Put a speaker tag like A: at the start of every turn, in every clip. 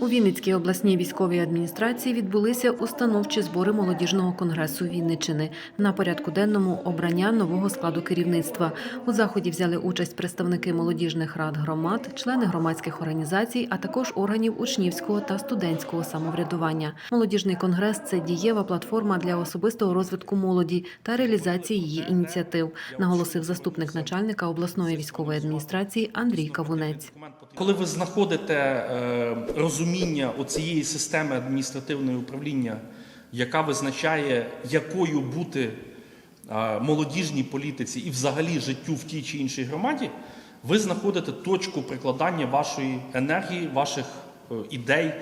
A: У Вінницькій обласній військовій адміністрації відбулися установчі збори молодіжного конгресу Вінничини. На порядку денному обрання нового складу керівництва. У заході взяли участь представники молодіжних рад громад, члени громадських організацій, а також органів учнівського та студентського самоврядування. Молодіжний конгрес це дієва платформа для особистого розвитку молоді та реалізації її ініціатив, наголосив заступник начальника обласної військової адміністрації Андрій Кавунець.
B: Коли ви знаходите е, розуміння оцієї системи адміністративного управління, яка визначає, якою бути молодіжній політиці і взагалі життю в тій чи іншій громаді, ви знаходите точку прикладання вашої енергії, ваших е, ідей,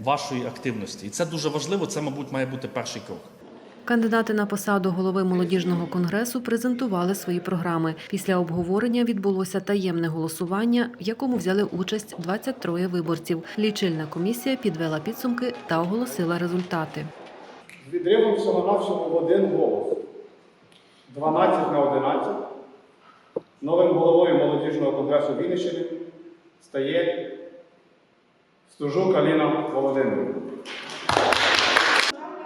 B: вашої активності. І це дуже важливо. Це, мабуть, має бути перший крок.
A: Кандидати на посаду голови молодіжного конгресу презентували свої програми. Після обговорення відбулося таємне голосування, в якому взяли участь 23 виборців. Лічильна комісія підвела підсумки та оголосила результати.
C: З відривом всього-навсього в один голос. 12 на 11. Новим головою молодіжного конгресу Вінниччини стає Стужук Аліна Володимирівна.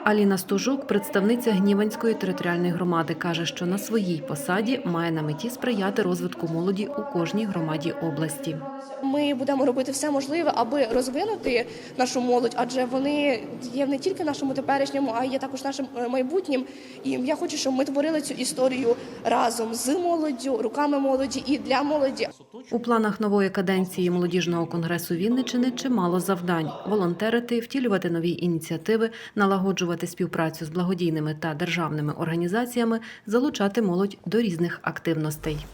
A: Аліна Стужук, представниця Гніванської територіальної громади, каже, що на своїй посаді має на меті сприяти розвитку молоді у кожній громаді області.
D: Ми будемо робити все можливе, аби розвинути нашу молодь, адже вони є не тільки нашому теперішньому, а є також нашим е, майбутнім. І я хочу, щоб ми творили цю історію разом з молоддю, руками молоді і для молоді.
A: У планах нової каденції молодіжного конгресу Вінничини чимало завдань: волонтерити, втілювати нові ініціативи, налагоджувати співпрацю з благодійними та державними організаціями, залучати молодь до різних активностей.